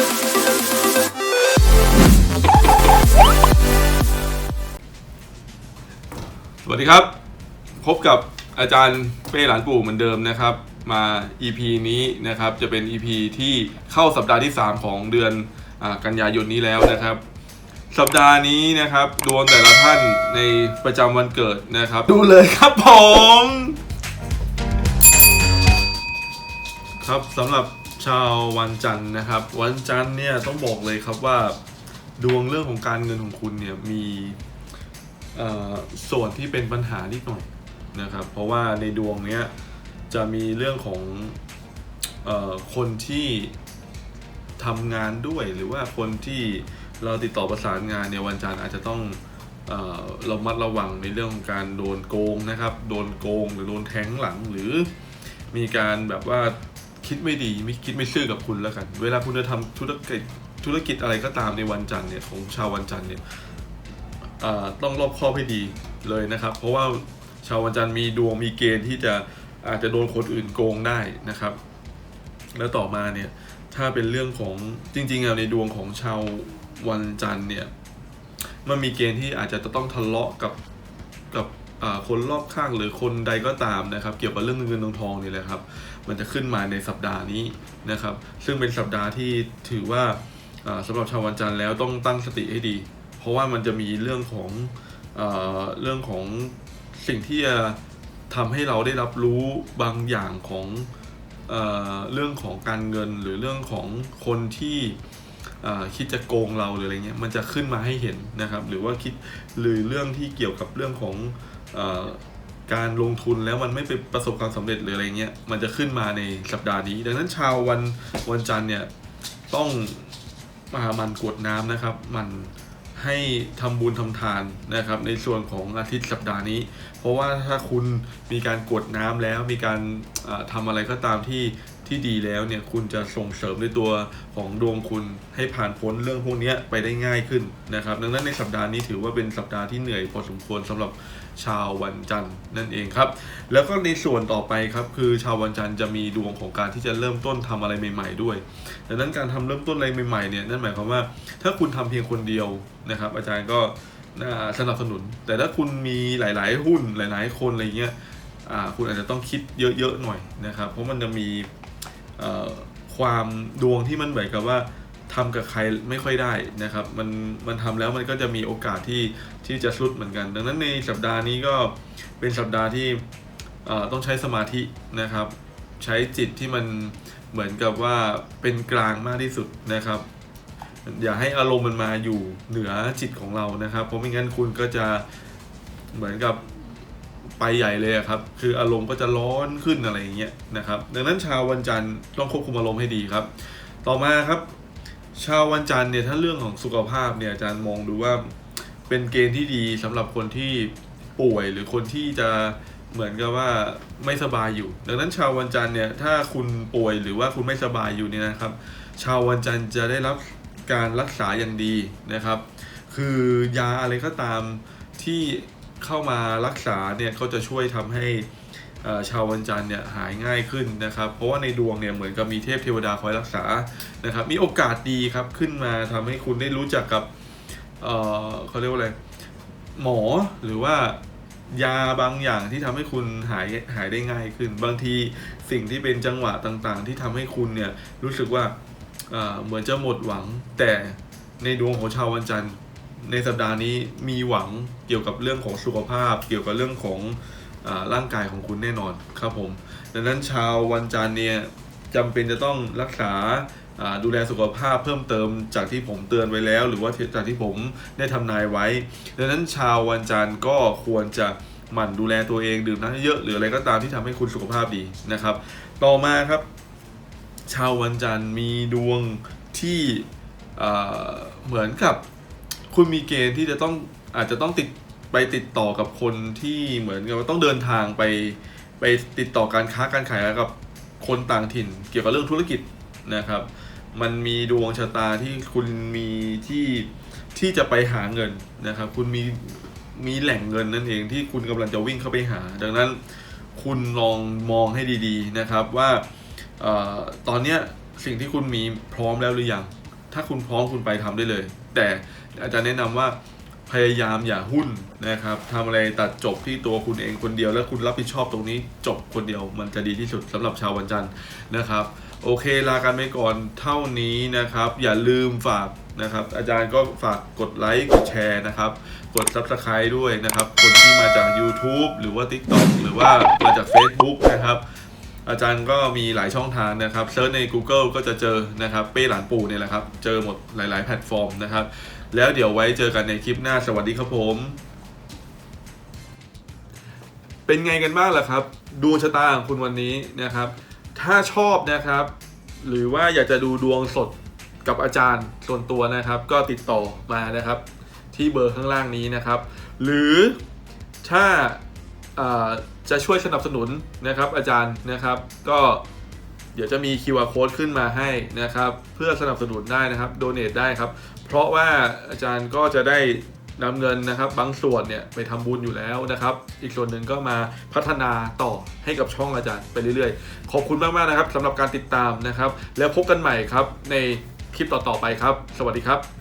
สวัสดีครับ พบกับอาจารย์เป้หลานปู่เหมือนเดิมนะครับ มา EP นี้นะครับจะเป็น EP ที่เข้าสัปดาห์ที่ 3 ของเดือนอกันยายนนี้แล้วนะครับ สัปดาห์นี้นะครับดวงแต่ละท่านในประจำวันเกิดนะครับ ดูเลยครับผม ครับสำหรับ ชาววันจันทร์นะครับ วันจันทร์เนี่ยต้องบอกเลยครับว่าดวงเรื่องของการเงินของคุณเนี่ยมีส่วนที่เป็นปัญหานิดหน่อยนะครับ เพราะว่าในดวงเนี้ยจะมีเรื่องของออคนที่ทำงานด้วยหรือว่าคนที่เราติดต่อประสานงานในยวันจันทร์อาจจะต้องเระมัดระวังในเรื่องของการโดนโกงนะครับ โดนโกงหรือโดนแทงหลังหรือมีการแบบว่า คิดไม่ดีไม่คิดไม่ซื่อกับคุณแล้วกัน เวลาคุณจะทำธุรกิจธุรกิจอะไรก็ตามในวันจันทร์เนี่ยของชาววันจันทร์เนี่ยต้องรอบคอบให้ดีเลยนะครับ เพราะว่าชาววันจันทร์มีดวงมีเกณฑ์ที่จะอาจจะโดนคนอื่นโกงได้นะครับ แล้วต่อมาเนี่ยถ้าเป็นเรื่องของจริงๆอะในดวงของชาววันจันทร์เนี่ยมันมีเกณฑ์ที่อาจจะต้องทะเลาะกับกับ คนรอบข้างหรือคนใดก็ตามนะครับ เกี่ยวกับเรื่องเงินทองทองนี่แหละครับ มันจะขึ้นมาในสัปดาห์นี้นะครับ ซึ่งเป็นสัปดาห์ที่ถือว่าอ่าสำหรับชาววันจันทร์แล้วต้องตั้งสติให้ดี เพราะว่ามันจะมีเรื่องของเอเรื่องของสิ่งที่จะทำให้เราได้รับรู้บางอย่างของเอเรื่องของการเงินหรือเรื่องของคนที่คิดจะโกงเราหรืออะไรเงี้ยมันจะขึ้นมาให้เห็นนะครับ หรือว่าคิดหรือเรื่องที่เกี่ยวกับเรื่องของ การลงทุนแล้วมันไม่ไปประสบความสำเร็จหรืออะไรเงี้ยมันจะขึ้นมาในสัปดาห์นี้ ดังนั้นชาววันวันจันทร์เนี่ยต้องมามันกรวดน้ำนะครับ มันให้ทำบุญทำทานนะครับ ในส่วนของอาทิตย์สัปดาห์นี้ เพราะว่าถ้าคุณมีการกวดน้ำแล้วมีการเอ่อทำอะไรก็ตามที่ ที่ดีแล้วเนี่ยคุณจะส่งเสริมในตัวของดวงคุณให้ผ่านพ้นเรื่องพวกนี้ไปได้ง่ายขึ้นนะครับ ดังนั้นในสัปดาห์นี้ถือว่าเป็นสัปดาห์ที่เหนื่อยพอสมควรสำหรับชาววันจันทร์นั่นเองครับ แล้วก็ในส่วนต่อไปครับคือชาววันจันทร์จะมีดวงของการที่จะเริ่มต้นทำอะไรใหม่ ๆ ด้วย ดังนั้นการทำเริ่มต้นอะไรใหม่ๆเนี่ยนั่นหมายความว่าถ้าคุณทำเพียงคนเดียวนะครับ อาจารย์ก็สนับสนุน แต่ถ้าคุณมีหลาย ๆ หุ้นหลาย ๆ คนอะไรเงี้ยคุณอาจจะต้องคิดเยอะ ๆ หน่อยนะครับ เพราะมันจะมี ความดวงที่มันเหมือนกับว่าทำกับใครไม่ค่อยได้นะครับ มันมันทำแล้วมันก็จะมีโอกาสที่ที่จะสุดเหมือนกัน ดังนั้นในสัปดาห์นี้ก็เป็นสัปดาห์ที่ต้องใช้สมาธินะครับ ใช้จิตที่มันเหมือนกับว่าเป็นกลางมากที่สุดนะครับ อย่าให้อารมณ์มันมาอยู่เหนือจิตของเรานะครับ เพราะไม่งั้นคุณก็จะเหมือนกับ ไปใหญ่เลยครับ คืออารมณ์ก็จะร้อนขึ้นอะไรอย่างเงี้ยนะครับ ดังนั้นชาววันจันทร์ต้องควบคุมอารมณ์ให้ดีครับ ต่อมาครับ ชาววันจันทร์เนี่ยถ้าเรื่องของสุขภาพเนี่ยอาจารย์มองดูว่าเป็นเกณฑ์ที่ดีสำหรับคนที่ป่วยหรือคนที่จะเหมือนกับว่าไม่สบายอยู่ ดังนั้นชาววันจันทร์เนี่ยถ้าคุณป่วยหรือว่าคุณไม่สบายอยู่เนี่ยนะครับ ชาววันจันทร์จะได้รับการรักษาอย่างดีนะครับ คือยาอะไรก็ตามที่ เข้ามารักษาเนี่ยก็จะช่วยทำให้ชาววันจันทร์เนี่ยหายง่ายขึ้นนะครับ เพราะว่าในดวงเนี่ยเหมือนกับมีเทพเทวดาคอยรักษานะครับ มีโอกาสดีครับขึ้นมาทำให้คุณได้รู้จักกับเเขาเรียกว่าอะไรหมอหรือว่ายาบางอย่างที่ทำให้คุณหายหายได้ง่ายขึ้น บางทีสิ่งที่เป็นจังหวะต่างๆ ที่ทำให้คุณเนี่ยรู้สึกว่าเเหมือนจะหมดหวังแต่ในดวงของชาววันจันทร์ ในสัปดาห์นี้มีหวังเกี่ยวกับเรื่องของสุขภาพ เกี่ยวกับเรื่องของอร่างกายของคุณแน่นอนครับผม ดังนั้นชาววันจันทร์เนี่ยจำเป็นจะต้องรักษาดูแลสุขภาพเพิ่มเติมจากที่ผมเตือนไว้แล้ว หรือว่าจากที่ผมได้ทำนายไว้ ดังนั้นชาววันจันทร์ก็ควรจะหมั่นดูแลตัวเองดื่มน้ำเยอะหรืออะไรก็ตามที่ทำให้คุณสุขภาพดีนะครับ ต่อมาครับ ชาววันจันทร์มีดวงที่เหมือนกับ คุณมีเกณฑ์ที่จะต้องอาจจะต้องติดไปติดต่อกับคนที่เหมือนกับว่าต้องเดินทางไปไปติดต่อการค้าการขายกับคนต่างถิ่น เกี่ยวกับเรื่องธุรกิจนะครับ มันมีดวงชะตาที่คุณมีที่ที่จะไปหาเงินนะครับ คุณมีมีแหล่งเงินนั่นเองที่คุณกำลังจะวิ่งเข้าไปหา ดังนั้นคุณลองมองให้ดีๆนะครับว่าออตอนเนี้ยสิ่งที่คุณมีพร้อมแล้วหรือยัง ถ้าคุณพร้อมคุณไปทำได้เลย แต่อาจารย์แนะนำว่าพยายามอย่าหุ้นนะครับทำอะไรตัดจบที่ตัวคุณเองคนเดียว แล้วคุณรับผิดชอบตรงนี้จบคนเดียว มันจะดีที่สุดสำหรับชาววันจันทร์นะครับ โอเคลากันไปก่อนเท่านี้นะครับ อย่าลืมฝากนะครับ อาจารย์ก็ฝากกดไลค์กดแชร์นะครับ กด Subscribe ด้วยนะครับ คนที่มาจาก YouTube หรือว่า TikTok หรือว่ามาจาก Facebook นะครับ อาจารย์ก็มีหลายช่องทางนะครับเซิร์ชใน Google ก็จะเจอนะครับเป้หลานปู่เนี่ยแหละครับ เจอหมดหลาย ๆ แพลตฟอร์มนะครับ แล้วเดี๋ยวไว้เจอกันในคลิปหน้าสวัสดีครับผม เป็นไงกันบ้างล่ะครับดวงชะตาของคุณวันนี้นะครับ ถ้าชอบนะครับ หรือว่าอยากจะดูดวงสดกับอาจารย์ส่วนตัวนะครับ ก็ติดต่อมานะครับ ที่เบอร์ข้างล่างนี้นะครับ หรือถ้าอ่า จะช่วยสนับสนุนนะครับอาจารย์นะครับ ก็เดี๋ยวจะมี QR code ขึ้นมาให้นะครับ เพื่อสนับสนุนได้นะครับโดเน a t ได้ครับ เพราะว่าอาจารย์ก็จะได้นำเงินนะครับ บางส่วนเนี่ยไปทำบุญอยู่แล้วนะครับ อีกส่วนหนึ่งก็มาพัฒนาต่อให้กับช่องอาจารย์ไปเรื่อยๆ ขอบคุณมากๆนะครับสำหรับการติดตามนะครับ แล้วพบกันใหม่ครับในคลิปต่อๆไปครับ สวัสดีครับ